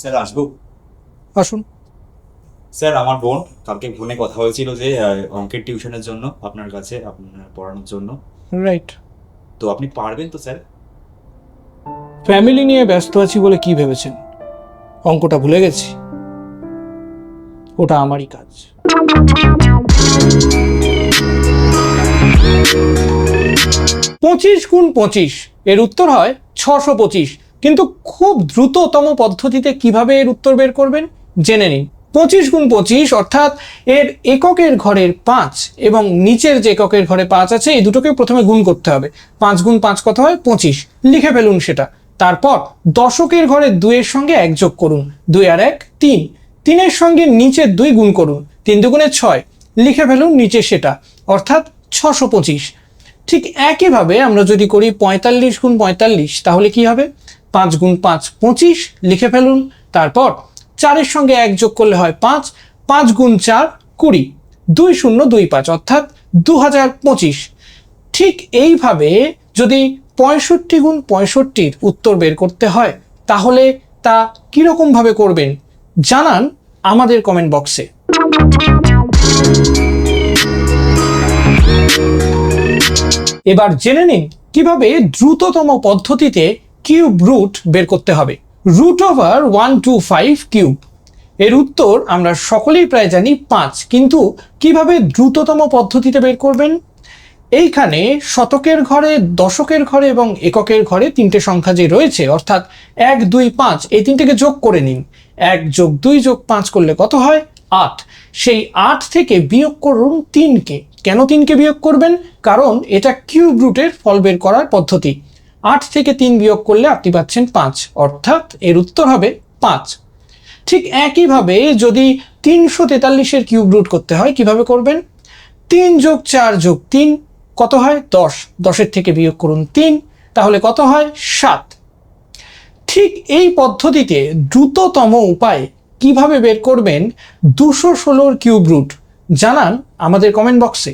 Sir আসব? আসুন। Sir আমার বোন কালকে ফোনে কথা হয়েছিল যে অঙ্কের টিউশনের জন্য আপনার কাছে আপনার পড়ানোর জন্য। রাইট তো আপনি পারবেন তো স্যার? ফ্যামিলি নিয়ে ব্যস্ত আছি বলে কি ভেবেছেন? অঙ্কটা ভুলে গেছি। ওটা আমারই কাজ। পঁচিশ গুণ পঁচিশ এর উত্তর হয় ছশো পঁচিশ। কিন্তু খুব দ্রুততম পদ্ধতিতে কীভাবে এর উত্তর বের করবেন? জেনে নিন। পঁচিশ গুণ পঁচিশ অর্থাৎ এর এককের ঘরের পাঁচ এবং নিচের যে এককের ঘরে পাঁচ আছে, এই দুটোকে প্রথমে গুণ করতে হবে। পাঁচ গুণ পাঁচ কত হয়? পঁচিশ। লিখে ফেলুন সেটা। তারপর দশকের ঘরে দুইয়ের সঙ্গে এক যোগ করুন। দুই আর এক, তিন। তিনের সঙ্গে নিচের দুই গুণ করুন। তিন দুগুণে ছয়। লিখে ফেলুন নিচে সেটা। অর্থাৎ ছশো পঁচিশ। ঠিক একইভাবে আমরা যদি করি পঁয়তাল্লিশ গুণ পঁয়তাল্লিশ, তাহলে কি হবে? পাঁচ গুণ পাঁচ পঁচিশ, লিখে ফেলুন। তারপর চারের সঙ্গে এক যোগ করলে হয় পাঁচ পাঁচ গুণ চার কুড়ি, দুই শূন্য দুই পাঁচ, অর্থাৎ দু হাজার পঁচিশ। ঠিক এইভাবে যদি পঁয়ষট্টি গুণ পঁয়ষট্টির উত্তর বের করতে হয়, তাহলে তা কীরকমভাবে করবেন? জানান আমাদের কমেন্ট বক্সে। এবার জেনে নিন কীভাবে দ্রুততম পদ্ধতিতে কিউব রুট বের করতে হবে। Root over one two five cube. এর উত্তর আমরা সকলেই প্রায় জানি পাঁচ, কিন্তু কীভাবে দ্রুততম পদ্ধতিতে বের করবেন? এইখানে শতকের ঘরে, দশকের ঘরে এবং এককের ঘরে তিনটে সংখ্যা যে রয়েছে, অর্থাৎ এক, দুই, পাঁচ, এই তিনটেকে যোগ করে নিন। এক যোগ দুই যোগ পাঁচ করলে কত হয়? আট। সেই আট থেকে বিয়োগ করুন তিনকে। কেন তিনকে বিয়োগ করবেন? কারণ এটা কিউব রুটের ফল বের করার পদ্ধতি। আট থেকে তিন বিয়োগ করলে আপনি পাচ্ছেন পাঁচ, অর্থাৎ এর উত্তর হবে পাঁচ। ঠিক একইভাবে যদি তিনশো তেতাল্লিশের কিউব রুট করতে হয়, কীভাবে করবেন? তিন যোগ চার যোগ তিন, কত হয়? দশ। দশের থেকে বিয়োগ করুন তিন, তাহলে কত হয়? সাত। ঠিক এই পদ্ধতিতে দ্রুততম উপায় কীভাবে বের করবেন? দুশো ষোলোর কিউব রুট। জানান আমাদের কমেন্ট বক্সে